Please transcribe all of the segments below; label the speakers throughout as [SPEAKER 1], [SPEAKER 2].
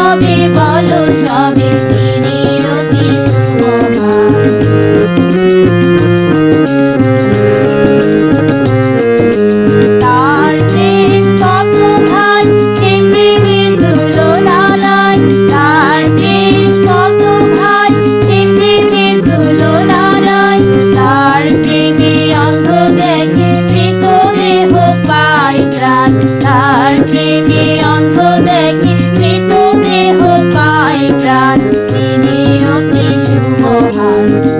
[SPEAKER 1] সবে বলো সবে তিনি অতি সুমহান around.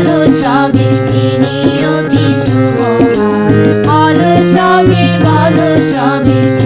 [SPEAKER 1] বলো সবে তিনি অতি শুভ বলো সবে বলো সবে